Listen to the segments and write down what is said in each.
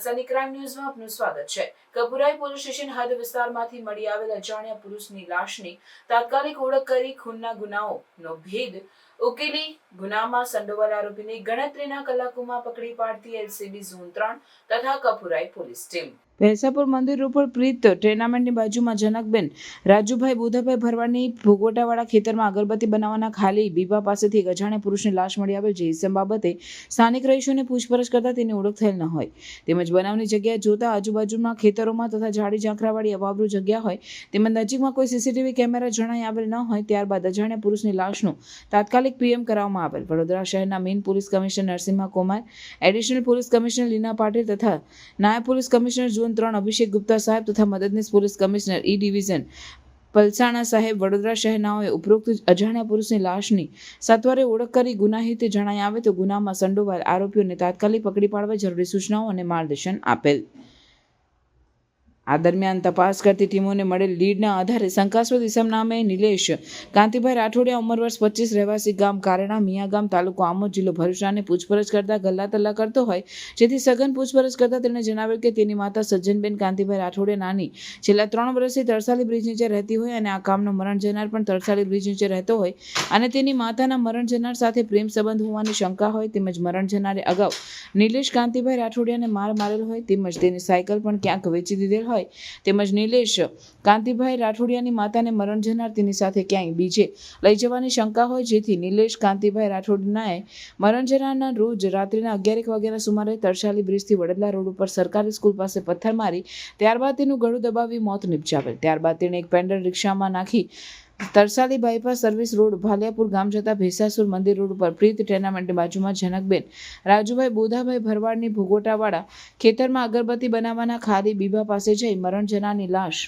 Sunny crime ન્યૂઝમાં આપનું સ્વાગત છે. કપુરાઈ પોલીસ સ્ટેશન હદ વિસ્તારમાંથી મળી આવેલ અજાણ્યા પુરુષની લાશની તાત્કાલિક ઓળખ કરી ખૂનના ગુનાઓનો ભેદ ઉકેલી ગુનામાં સંડોવાયેલ આરોપીની ગણતરીના કલાકોમાં પકડી પાડતી એલસીબી ઝોન ત્રણ તથા કપુરાઈ પોલીસ ટીમ. ભેંસાપુર મંદિર ઉપર પર પ્રીત ટ્રેનામેન્ટની બાજુમાં જનકબેન, રાજુભાઈ બુધાભાઈ ભરવાની ભોગવટાવાળા ખેતરમાં અગરબત્તી બનાવવાના ખાલી બીબા પાસેથી એક અજાણ્યા પુરુષની લાશ મળી આવેલ જે ઇસમ બાબતે સ્થાનિક રહીશોને પૂછપરછ કરતા તેની ઓળખ થયેલ ન હોય. તેમજ બનાવની જગ્યાએ જોતા આજુબાજુમાં ખેતરોમાં તથા ઝાડી ઝાંખરાવાળી અવાવરૂ જગ્યા હોય તેમજ નજીકમાં કોઈ સીસીટીવી કેમેરા જણાઈ આવેલ ન હોય ત્યારબાદ અજાણ્યા પુરુષની લાશનું તાત્કાલિક પીએમ કરાવવામાં આવેલ. વડોદરા શહેરના main police commissioner Narasimha Kumar, additional police commissioner Leena Patil તથા નાયબ પોલીસ કમિશનર ઝોન ત્રણ અભિષેક ગુપ્તા સાહેબ તથા મદદનીશ police commissioner E division Palsana Saheb Vadodara શહેરનાઓએ ઉપરોક્ત અજાણ્યા પુરુષની લાશની સત્વરે ઓળખ કરી ગુનાહિત જણાઈ આવે તો ગુનામાં સંડોવાયેલ આરોપીઓને તાત્કાલિક પકડી પાડવા જરૂરી સૂચનાઓ અને માર્ગદર્શન આપેલ. આ દરમિયાન તપાસ કરતી ટીમોને મળેલ લીડના આધારે શંકાસ્પદ ઇસમ નામે નિલેશ, કાંતિભાઈ રાઠોડિયા ઉંમર વર્ષ પચીસ, રહેવાસી ગામ કારણા, મિયા ગામ તાલુકો આમોદ જિલ્લો ભરૂચાને પૂછપરછ કરતા ગલ્લા તલ્લા કરતો હોય, જેથી સઘન પૂછપરછ કરતા તેણે જણાવ્યું કે તેની માતા સજ્જનબેન કાંતિભાઈ રાઠોડિયા નાની, છેલ્લા ત્રણ વર્ષથી તરસાલી બ્રિજ નીચે રહેતી હોય અને આ કામનો મરણ જનાર પણ તરસાલી બ્રિજ નીચે રહેતો હોય અને તેની માતાના મરણ જનાર સાથે પ્રેમ સંબંધ હોવાની શંકા હોય તેમજ મરણ જનારે અગાઉ નિલેશ, કાંતિભાઈ રાઠોડિયાને માર મારેલ હોય તેમજ તેની સાયકલ પણ ક્યાંક વેચી દીધેલ હોય. તેમજ નિલેશ, કાંતિભાઈ રાઠોડિયાની માતાને મરણ જનાર તેની સાથે ક્યાંય બીજે લઈ જવાની શંકા હોય, જેથી નિલેશ, કાંતિભાઈ રાઠોડનાએ મરણ જનારના રોજ રાત્રિના અગિયારેક વાગ્યાના સુમારે તરસાલી બ્રિજથી વડદલા રોડ ઉપર સરકારી સ્કૂલ પાસે પથ્થર મારી, ત્યારબાદ તેનું ગળું દબાવી મોત નિપજાવેલ. ત્યારબાદ તેણે એક પેન્ડલ રિક્ષામાં નાખી Tarsali bypass service road, Bhaliyapur ગામ જતા ભેસાસુર મંદિર રોડ ઉપર પ્રીત ટેર્નામેન્ટની બાજુમાં જનકબેન, રાજુભાઈ બોધાભાઈ ભરવાડની ભોગોટાવાળા ખેતરમાં અગરબત્તી બનાવવાના ખાલી બીબા પાસે જઈ મરણ જનારની લાશ.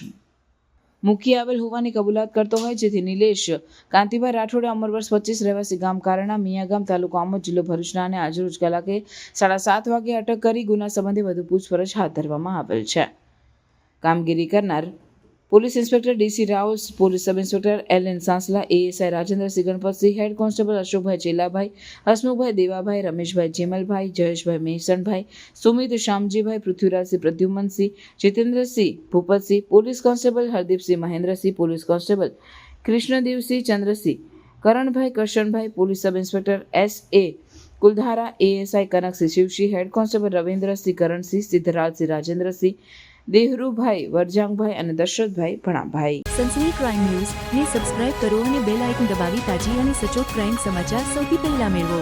મૂકી આવેલ હોવાની કબૂલાત કરતો હોય જેથી નિલેશ કાંતિભાઈ રાઠોડે અમર વર્ષ પચીસ રહેવાસી ગામ કારણા, મિયાગામ તાલુકો આમોદ જિલ્લો ભરૂચના અને આજરોજ કલાકે સાડા સાત વાગે અટક કરી ગુના સંબંધે વધુ પૂછપરછ હાથ ધરવામાં આવેલ છે. કામગીરી કરનાર police inspector D C Rao police sub inspector L N Sansla ASI Rajendrasinh Ganpatsinh head constable Ashokbhai Chelabhai Hasmukhbhai Devabhai Rameshbhai Jemalbhai Jayeshbhai Mesanbhai Sumit Shamjibhai Prithvirajsinh Pradyumansinh Jitendrasinh Bhupatsinh police constable Hardeepsinh Mahendrasinh police constable Krishnadevsinh Chandrasinh Karanbhai Karshanbhai police sub inspector S A Kuldhara ASI Kanaksinh Shivsinh head constable Ravindrasinh Karansinh Siddharajsinh Rajendrasinh Dehrubhai, Varjangbhai અને Dashrathbhai Bhanabhai. Sansani crime news ને subscribe કરો અને bell icon દબાવી તાજી અને સચોટ crime સમાચાર સૌથી પહેલા મેળવો.